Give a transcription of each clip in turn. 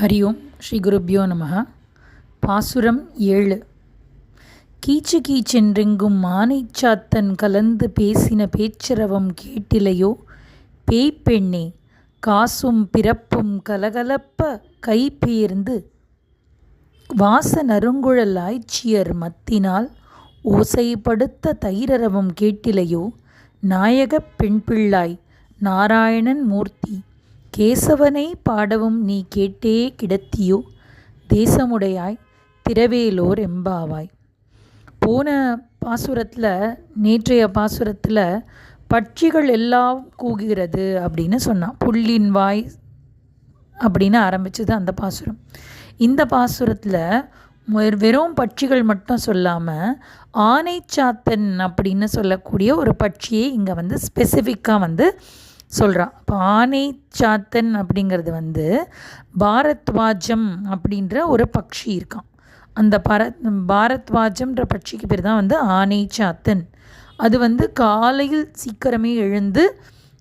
ஹரி ஓம் ஸ்ரீ குருப்யோ நமக பாசுரம் ஏழு கீச்சு கீச்சென்றெங்கும் மானைச்சாத்தன் கலந்து பேசின பேச்சரவம் கேட்டிலையோ? பேய்ப்பெண்ணே காசும் பிறப்பும் கலகலப்ப கை பேர்ந்து வாச நறுங்குழல் ஆய்ச்சியர் மத்தினால் ஓசைப்படுத்த தைரரவம் கேட்டிலையோ? நாயகப் பெண்பிள்ளாய் நாராயணன் மூர்த்தி கேசவனை பாடவும் நீ கேட்டே கிடத்தியோ? தேசமுடையாய் திரவேலோர் எம்பாவாய். போன பாசுரத்தில் நேற்றைய பாசுரத்தில் பட்சிகள் எல்லாம் கூகுகிறது அப்படின்னு சொன்னான். புள்ளின் வாய் அப்படின்னு ஆரம்பிச்சது அந்த பாசுரம். இந்த பாசுரத்தில் வெறும் பட்சிகள் மட்டும் சொல்லாமல் ஆனைச்சாத்தன் அப்படின்னு சொல்லக்கூடிய ஒரு பட்சியை இங்கே வந்து ஸ்பெசிஃபிக்காக வந்து சொல்கிறான் இப்போ ஆனைச்சாத்தன் அப்படிங்கிறது வந்து பாரத்வாஜம் அப்படின்ற ஒரு பட்சி இருக்கான். அந்த பரத் பாரத்வாஜம்ன்ற பட்சிக்கு பேர் தான் வந்து ஆனைச்சாத்தன் அது வந்து காலையில் சீக்கிரமே எழுந்து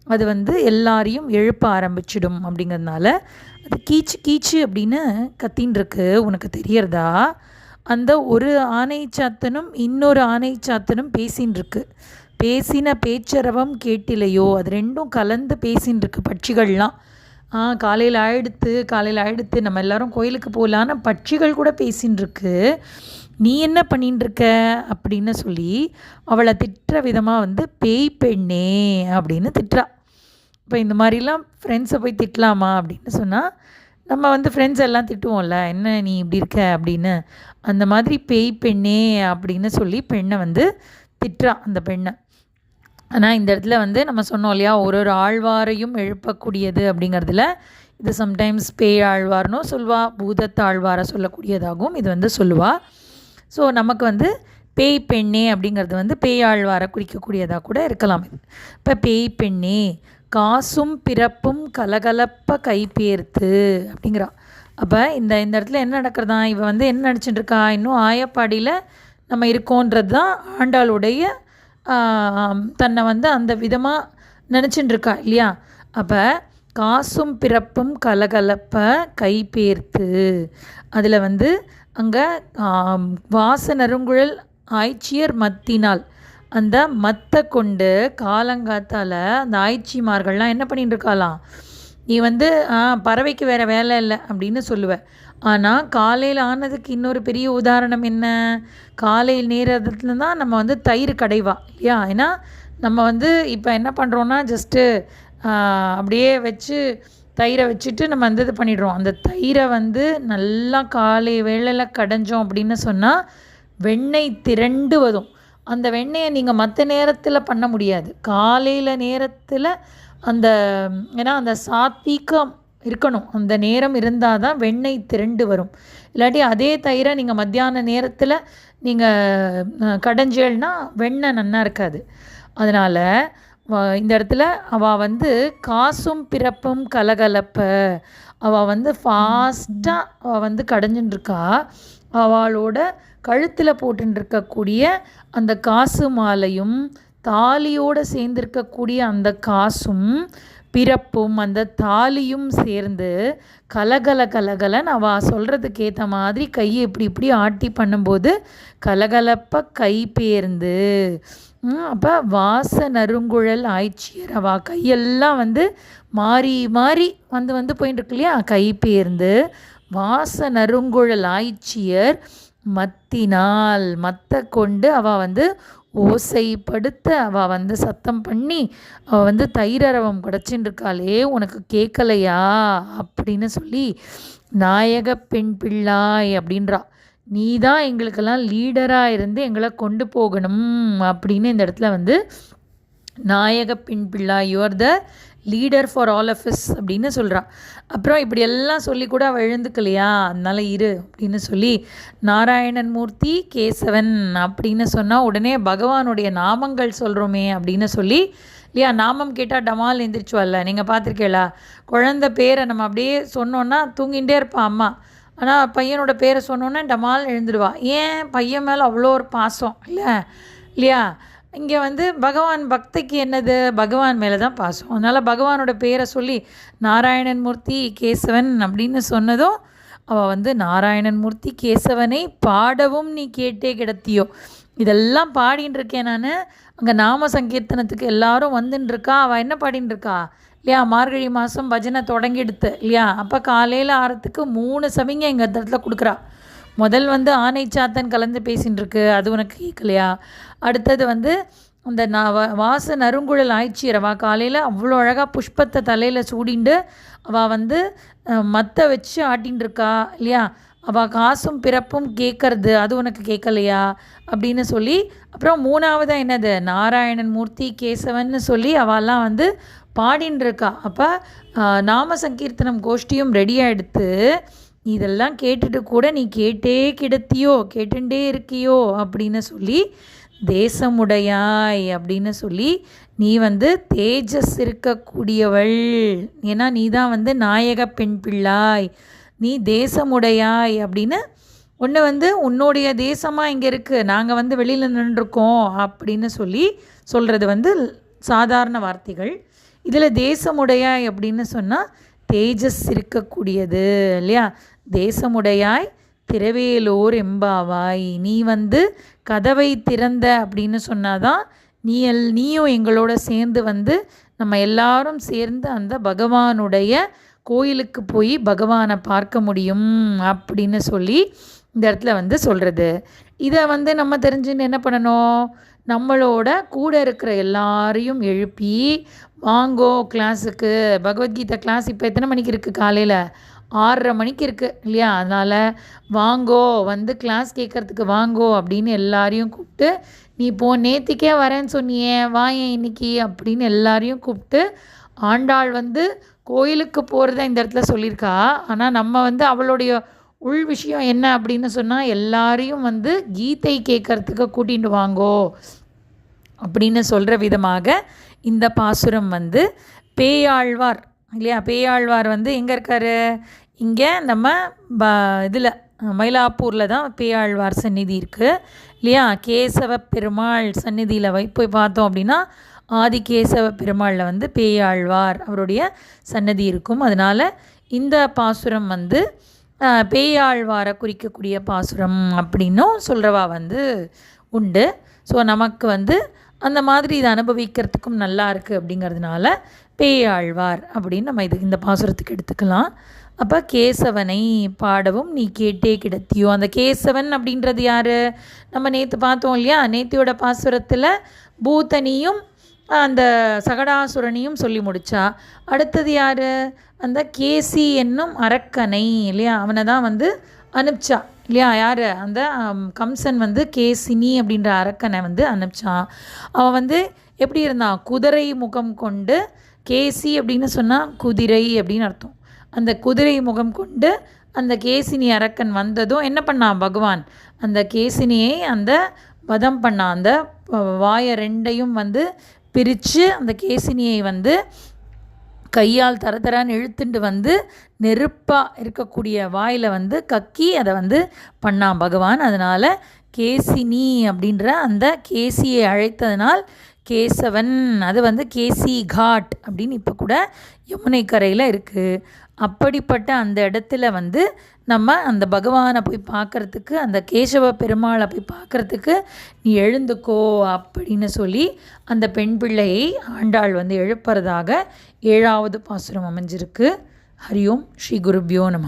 அது வந்து எல்லாரையும் எழுப்ப ஆரம்பிச்சிடும் அப்படிங்கிறதுனால அது கீச்சு கீச்சு அப்படின்னு கத்தின்னு இருக்கு உனக்கு தெரியறதா? அந்த ஒரு ஆணை சாத்தனும் இன்னொரு ஆணை சாத்தனும் பேசின்னு இருக்கு பேசின பேச்சரவம் கேட்டிலையோ? அது ரெண்டும் கலந்து பேசின்னு இருக்கு பட்சிகள்லாம். ஆ காலையில் ஆயிடுத்து காலையில் ஆயிடுத்து நம்ம எல்லாரும் கோயிலுக்கு போகலான்னு பட்சிகள் கூட பேசின்னு இருக்கு நீ என்ன பண்ணின்னு இருக்க அப்படின்னு சொல்லி அவளை திட்டுற விதமாக வந்து பேய் பெண்ணே அப்படின்னு திட்டுறா. இப்போ இந்த மாதிரிலாம் ஃப்ரெண்ட்ஸை போய் திட்டலாமா? அப்படின்னு சொன்னால் நம்ம வந்து ஃப்ரெண்ட்ஸ் எல்லாம் திட்டுவோம்ல என்ன நீ இப்படி இருக்க? அப்படின்னு. அந்த மாதிரி பேய் பெண்ணே அப்படின்னு சொல்லி பெண்ணை வந்து திட்டுறா அந்த பெண்ணை. ஆனால் இந்த இடத்துல வந்து நம்ம சொன்னோம் இல்லையா ஒரு ஒரு ஆழ்வாரையும் எழுப்பக்கூடியது அப்படிங்கிறதுல இது சம்டைம்ஸ் பேய் ஆழ்வார்னும் சொல்வா பூதத்தாழ்வாரை சொல்லக்கூடியதாகவும் இது வந்து சொல்லுவா. ஸோ நமக்கு வந்து பேய் பெண்ணே அப்படிங்கிறது வந்து பேய் ஆழ்வாரை குறிக்கக்கூடியதாக கூட இருக்கலாம். இது இப்போ பேய் பெண்ணே காசும் பிறப்பும் கலகலப்ப கைப்பேர்த்து அப்படிங்கிறா. அப்போ இந்த இந்த இடத்துல என்ன நடக்கிறதா? இவன் வந்து என்ன நினச்சிட்டு இருக்கா? இன்னும் ஆயப்பாடியில் நம்ம இருக்கோன்றது தான் ஆண்டாளுடைய தன்னை வந்து அந்த விதமாக நினச்சிட்டுருக்கா இல்லையா? அப்போ காசும் பிறப்பும் கலகலப்பை கைப்பேர்த்து அதில் வந்து அங்கே வாச நறுங்குழல் ஆய்ச்சியர் மத்தினால். அந்த மத்தை கொண்டு காலங்காத்தால் அந்த ஆய்ச்சிமார்கள்லாம் என்ன பண்ணிட்டு இருக்காளாம் நீ வந்து பறவைக்கு வேறு வேலை இல்லை அப்படின்னு சொல்லுவேன் ஆனால் காலையில் ஆனதுக்கு இன்னொரு பெரிய உதாரணம் என்ன? காலையில் நேரத்தில் தான் நம்ம வந்து தயிர் கடைவா இல்லையா? ஏன்னா நம்ம வந்து இப்போ என்ன பண்ணுறோன்னா ஜஸ்ட்டு அப்படியே வச்சு தயிரை வச்சுட்டு நம்ம வந்து இது பண்ணிடுறோம். அந்த தயிரை வந்து நல்லா காலை வேளையில் கடைஞ்சோம் அப்படின்னு சொன்னால் வெண்ணெய் திரண்டு வரும். அந்த வெண்ணெயை நீங்கள் மற்ற நேரத்தில் பண்ண முடியாது. காலையில் நேரத்தில் அந்த ஏன்னா அந்த சாத்வீகம் இருக்கணும். அந்த நேரம் இருந்தால் தான் வெண்ணெய் திரண்டு வரும். இல்லாட்டி அதே தயிரை நீங்கள் மத்தியான நேரத்தில் நீங்கள் கடைஞ்சேல்னா வெண்ணெய் நன்னா இருக்காது. அதனால் இந்த இடத்துல அவள் வந்து காசும் பிறப்பும் கலகலப்ப. அவள் வந்து ஃபாஸ்ட்டாக அவள் வந்து கடைஞ்சுட்டுருக்கா அவளோட கழுத்தில் போட்டுருக்கக்கூடிய இருக்கக்கூடிய அந்த காசு மாலையும் தாலியோடு சேர்ந்திருக்கக்கூடிய அந்த காசும் பிறப்பும் அந்த தாலியும் சேர்ந்து கலகல கலகலன்னு அவள் சொல்கிறதுக்கு ஏற்ற மாதிரி கையை இப்படி இப்படி ஆட்டி பண்ணும்போது கலகலப்ப கை பேர்ந்து. அப்போ வாச நறுங்குழல் ஆய்ச்சியர் அவா கையெல்லாம் வந்து மாறி மாறி வந்து வந்து போயிட்டு இருக்கு இல்லையா கை பேர்ந்து வாச நறுங்குழல் ஆய்ச்சியர் மத்தினால் மத்த கொண்டு அவள் வந்து ஓசைப்படுத்த அவள் வந்து சத்தம் பண்ணி அவள் வந்து தயிரரவம் கிடச்சின்னு இருக்காளே உனக்கு கேட்கலையா அப்படின்னு சொல்லி நாயக பெண் பிள்ளாய் அப்படின்றா. நீ தான் எங்களுக்கெல்லாம் லீடராக இருந்து எங்களை கொண்டு போகணும் அப்படின்னு இந்த இடத்துல வந்து நாயக பெண் பிள்ளா your the leader for all of is அப்படின்னு சொல்கிறா அப்புறம் இப்படி எல்லாம் சொல்லி கூட அவள் எழுந்துக்கலையா? அதனால இரு அப்படின்னு சொல்லி நாராயணன் மூர்த்தி கேசவன் அப்படின்னு சொன்னால் உடனே பகவானுடைய நாமங்கள் சொல்கிறோமே அப்படின்னு சொல்லி இல்லையா நாமம் கேட்டால் டமால் எந்திரிச்சுவல்ல நீங்கள் பார்த்துருக்கீங்களா? குழந்த பேரை நம்ம அப்படியே சொன்னோன்னா தூங்கிகிட்டே இருப்பான் அம்மா. ஆனால் பையனோட பேரை சொன்னோன்னே டமால் எழுந்துடுவா. ஏன்? பையன் மேலே அவ்வளோ ஒரு பாசம் இல்லை? இல்லையா இங்கே வந்து பகவான் பக்திக்கு என்னது? பகவான் மேலே தான் பாசம். அதனால் பகவானோட பேரை சொல்லி நாராயணன் மூர்த்தி கேசவன் அப்படின்னு சொன்னதும் அவள் வந்து நாராயணன் மூர்த்தி கேசவனை பாடவும் நீ கேட்டே கிடத்தியோ. இதெல்லாம் பாடின்னு இருக்கேன் நான். அங்கே நாம சங்கீர்த்தனத்துக்கு எல்லாரும் வந்துன்னு இருக்கா அவள் என்ன பாடின்னு இருக்கா இல்லையா மார்கழி மாதம் பஜனை தொடங்கிடுத்து இல்லையா? அப்போ காலையில் ஆறத்துக்கு மூணு சவிங்க எங்கள் இடத்துல கொடுக்குறா. முதல் வந்து ஆனை சாத்தன் கலந்து பேசின்னு இருக்கு அது உனக்கு கேட்கலையா அடுத்தது வந்து அந்த நான் வாச நறுங்குழல் ஆய்ச்சியர் காலையில் அவ்வளோ அழகாக புஷ்பத்தை தலையில் சூடிண்டு அவள் வந்து மற்ற வச்சு ஆட்டின்னு இருக்கா இல்லையா? அவள் காசும் பிறப்பும் கேட்கறது அது உனக்கு கேட்கலையா அப்படின்னு சொல்லி அப்புறம் மூணாவதாக என்னது? நாராயணன் மூர்த்தி கேசவன்னு சொல்லி அவெல்லாம் வந்து பாடின்னு இருக்கா அப்போ நாம சங்கீர்த்தனம் கோஷ்டியும் ரெடியாக எடுத்து இதெல்லாம் கேட்டுட்டு கூட நீ கேட்டே கிடத்தியோ கேட்டுட்டே இருக்கியோ அப்படின்னு சொல்லி தேசமுடையாய் அப்படின்னு சொல்லி நீ வந்து தேஜஸ் இருக்கக்கூடியவள். ஏன்னா நீ தான் வந்து நாயக பெண் பிள்ளாய். நீ தேசமுடையாய் அப்படின்னு ஒன்று வந்து உன்னுடைய தேசமாக இங்கே இருக்குது நாங்கள் வந்து வெளியில் நின்றுருக்கோம் அப்படின்னு சொல்லி சொல்கிறது வந்து சாதாரண வார்த்தைகள். இதில் தேசமுடையாய் அப்படின்னு சொன்னால் தேஜஸ் இருக்கக்கூடியது இல்லையா? தேசமுடையாய் திரவேலோர் எம்பாவாய். நீ வந்து கதவை திறந்த அப்படின்னு சொன்னாதான் நீ எல் நீயும் எங்களோட சேர்ந்து வந்து நம்ம எல்லாரும் சேர்ந்து அந்த பகவானுடைய கோயிலுக்கு போய் பகவானை பார்க்க முடியும் அப்படின்னு சொல்லி இந்த இடத்துல வந்து சொல்கிறது இதை வந்து நம்ம தெரிஞ்சுன்னு என்ன பண்ணணும்? நம்மளோட கூட இருக்கிற எல்லாரையும் எழுப்பி வாங்கோ கிளாஸுக்கு பகவத்கீதை கிளாஸ் இப்போ எத்தனை மணிக்கு இருக்குது காலையில்? ஆறரை மணிக்கு இருக்குது இல்லையா? அதனால் வாங்கோ வந்து கிளாஸ் கேட்குறதுக்கு வாங்கோ அப்படின்னு எல்லாரையும் கூப்பிட்டு நீ போ நேத்திக்கே வரேன்னு சொன்னியே வாயேன் இன்னைக்கு? அப்படின்னு எல்லாரையும் கூப்பிட்டு ஆண்டாள் வந்து கோயிலுக்கு போகிறத இந்த இடத்துல சொல்லியிருக்கா. ஆனால் நம்ம வந்து அவளுடைய உள் விஷயம் என்ன அப்படின்னு சொன்னால் எல்லாரையும் வந்து கீதை கேட்குறதுக்கு கூட்டிகிட்டு வாங்கோ அப்படின்னு சொல்கிற விதமாக இந்த பாசுரம் வந்து பேயாழ்வார் இல்லையா? பேயாழ்வார் வந்து எங்கே இருக்கார்? இங்கே நம்ம ப இதில் மயிலாப்பூரில் தான் பேயாழ்வார் சந்நிதி இருக்குது இல்லையா? கேசவ பெருமாள் சந்நிதியில் வை போய் பார்த்தோம் அப்படின்னா ஆதிகேசவ பெருமாளில் வந்து பேயாழ்வார் அவருடைய சன்னதி இருக்கும். அதனால் இந்த பாசுரம் வந்து பேயாழ்வாரை குறிக்கக்கூடிய பாசுரம் அப்படின்னும் சொல்கிறவா வந்து உண்டு. ஸோ நமக்கு வந்து அந்த மாதிரி இதை அனுபவிக்கிறதுக்கும் நல்லா இருக்குது அப்படிங்கிறதுனால பேயாழ்வார் அப்படின்னு நம்ம இது இந்த பாசுரத்துக்கு எடுத்துக்கலாம். அப்போ கேசவனை பாடவும் நீ கேட்டே கிடத்தியோ. அந்த கேசவன் அப்படின்றது யார்? நம்ம நேற்று பார்த்தோம் இல்லையா? நேத்தியோட பாசுரத்தில் பூத்தனியும் அந்த சகடாசுரனையும் சொல்லி முடித்தா அடுத்தது யார்? அந்த கேசி என்னும் அரக்கனை இல்லையா? அவனை தான் வந்து அனுப்பிச்சா. இல்லையா? யார்? அந்த கம்சன் வந்து கேசினி அப்படின்ற அரக்கனை வந்து அனுப்பிச்சான். அவன் வந்து எப்படி இருந்தான்? குதிரை முகம் கொண்டு கேசி அப்படின்னு சொன்னால் குதிரை அப்படின்னு அர்த்தம். அந்த குதிரை முகம் கொண்டு அந்த கேசினி அரக்கன் வந்ததும் என்ன பண்ணான்? பகவான் அந்த கேசினியை அந்த வதம் பண்ணான். அந்த வாயை ரெண்டையும் வந்து பிரித்து அந்த கேசினியை வந்து கையால் தர தரான்னு இழுத்துட்டு வந்து நெருப்பாக இருக்கக்கூடிய வாயில் வந்து கக்கி அதை வந்து பண்ணான் பகவான் அதனால் கேசினி அப்படின்ற அந்த கேசியை அழைத்ததனால் கேசவன் அது வந்து கேசி காட் அப்படின்னு இப்போ கூட யமுனை கரையில் இருக்குது அப்படிப்பட்ட அந்த இடத்துல வந்து நம்ம அந்த பகவானை போய் பார்க்குறதுக்கு அந்த கேசவ பெருமாளை போய் பார்க்குறதுக்கு நீ எழுந்துக்கோ அப்படின்னு சொல்லி அந்த பெண் பிள்ளையை ஆண்டாள் வந்து எழுப்புறதாக ஏழாவது பாசுரம் அமைஞ்சிருக்கு. ஹரியோம் ஸ்ரீ குருப்யோ நம